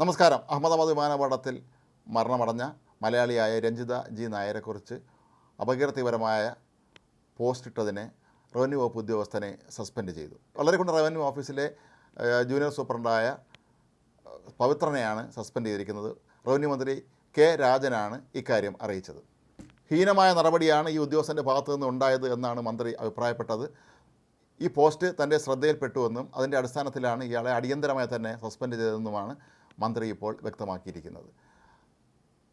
നമസ്കാരം. അഹമ്മദാബാദ് വിമാനപാടത്തിൽ മരണമടഞ്ഞ മലയാളിയായ രഞ്ജിത ജി നായരെക്കുറിച്ച് അപകീർത്തിപരമായ പോസ്റ്റ് ഇട്ടതിനെ റവന്യൂ വകുപ്പ് ഉദ്യോഗസ്ഥനെ സസ്പെൻഡ് ചെയ്തു. വളരെ കൊണ്ട് റവന്യൂ ഓഫീസിലെ ജൂനിയർ സൂപ്രണ്ടായ പവിത്രനെയാണ് സസ്പെൻഡ് ചെയ്തിരിക്കുന്നത്. റവന്യൂ മന്ത്രി കെ രാജനാണ് ഇക്കാര്യം അറിയിച്ചത്. ഹീനമായ നടപടിയാണ് ഈ ഉദ്യോഗസ്ഥന്റെ ഭാഗത്തു നിന്ന് ഉണ്ടായത് എന്നാണ് മന്ത്രി അഭിപ്രായപ്പെട്ടത്. ഈ പോസ്റ്റ് തന്റെ ശ്രദ്ധയിൽപ്പെട്ടുവെന്നും അതിന്റെ അടിസ്ഥാനത്തിലാണ് ഇയാളെ അടിയന്തരമായി തന്നെ സസ്പെൻഡ് ചെയ്തതെന്നുമാണ് മന്ത്രി ഇപ്പോൾ വ്യക്തമാക്കിയിരിക്കുന്നത്.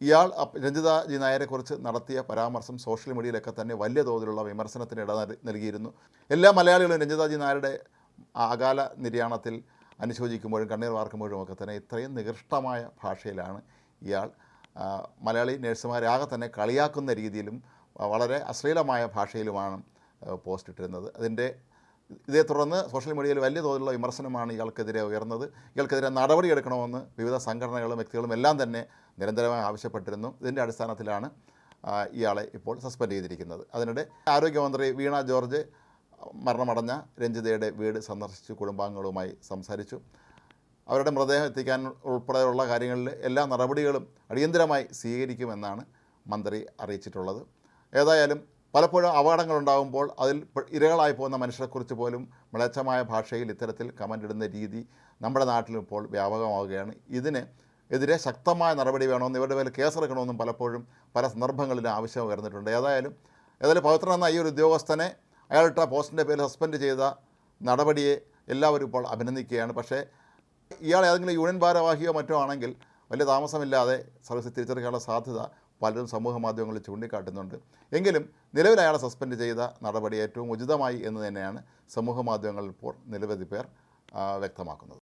ഇയാൾ രഞ്ജിത ജി നായരെക്കുറിച്ച് നടത്തിയ പരാമർശം സോഷ്യൽ മീഡിയയിലൊക്കെ തന്നെ വലിയ തോതിലുള്ള വിമർശനത്തിന് ഇട നൽകിയിരുന്നു. എല്ലാ മലയാളികളും രഞ്ജിത ജി നായരുടെ അകാല നിര്യാണത്തിൽ അനുശോചിക്കുമ്പോഴും കണ്ണീർ വാർക്കുമ്പോഴും ഒക്കെ തന്നെ ഇത്രയും നികൃഷ്ടമായ ഭാഷയിലാണ് ഇയാൾ മലയാളി ആകെ തന്നെ കളിയാക്കുന്ന രീതിയിലും വളരെ അശ്ലീലമായ ഭാഷയിലുമാണ് പോസ്റ്റ് ഇട്ടിരുന്നത് അതിന്റെ ഇതേ തുടർന്ന് സോഷ്യൽ മീഡിയയിൽ വലിയ തോതിലുള്ള വിമർശനമാണ് ഇയാൾക്കെതിരെ ഉയർന്നത്. ഇയാൾക്കെതിരെ നടപടിയെടുക്കണമെന്ന് വിവിധ സംഘടനകളും വ്യക്തികളും എല്ലാം തന്നെ നിരന്തരമായി ആവശ്യപ്പെട്ടിരുന്നു. ഇതിന്റെ അടിസ്ഥാനത്തിലാണ് ഇയാളെ ഇപ്പോൾ സസ്പെൻഡ് ചെയ്തിരിക്കുന്നത്. അതിനിടെ ആരോഗ്യമന്ത്രി വീണ ജോർജ് മരണമടഞ്ഞ രഞ്ജിതയുടെ വീട് സന്ദർശിച്ച് കുടുംബാംഗങ്ങളുമായി സംസാരിച്ചു. അവരുടെ മൃതദേഹം എത്തിക്കാൻ ഉൾപ്പെടെയുള്ള കാര്യങ്ങളിൽ എല്ലാ നടപടികളും അടിയന്തരമായി സ്വീകരിക്കുമെന്നാണ് മന്ത്രി അറിയിച്ചിട്ടുള്ളത്. ഏതായാലും പലപ്പോഴും അപകടങ്ങൾ ഉണ്ടാകുമ്പോൾ അതിൽ ഇരകളായി പോകുന്ന മനുഷ്യരെക്കുറിച്ച് പോലും മ്ലേച്ഛമായ ഭാഷയിൽ ഇത്തരത്തിൽ കമന്റ് ഇടുന്ന രീതി നമ്മുടെ നാട്ടിലും ഇപ്പോൾ വ്യാപകമാവുകയാണ്. ഇതിന് എതിരെ ശക്തമായ നടപടി വേണമെന്ന് ഇവരുടെ പേരിൽ കേസെടുക്കണമെന്നും പലപ്പോഴും പല സന്ദർഭങ്ങളിലും ആവശ്യം ഉയർന്നിട്ടുണ്ട്. ഏതായാലും ഏതായാലും പവിത്രൻ എന്ന ഈ ഒരു ഉദ്യോഗസ്ഥനെ അയാളിട്ട പോസ്റ്റിന്റെ പേരിൽ സസ്പെൻഡ് ചെയ്ത നടപടിയെ എല്ലാവരും ഇപ്പോൾ അഭിനന്ദിക്കുകയാണ്. പക്ഷേ ഇയാൾ ഏതെങ്കിലും യൂണിയൻ ഭാരവാഹിയോ മറ്റോ ആണെങ്കിൽ വലിയ താമസമില്ലാതെ സർവീസ് തിരിച്ചറിയാനുള്ള സാധ്യത പലരും സമൂഹ മാധ്യമങ്ങളിൽ ചൂണ്ടിക്കാട്ടുന്നുണ്ട്. എങ്കിലും നിലവിൽ അയാളെ സസ്പെൻഡ് ചെയ്ത നടപടി ഏറ്റവും ഉചിതമായി എന്ന് തന്നെയാണ് സമൂഹ മാധ്യമങ്ങളിൽ ഇപ്പോൾ നിരവധി പേർ വ്യക്തമാക്കുന്നത്.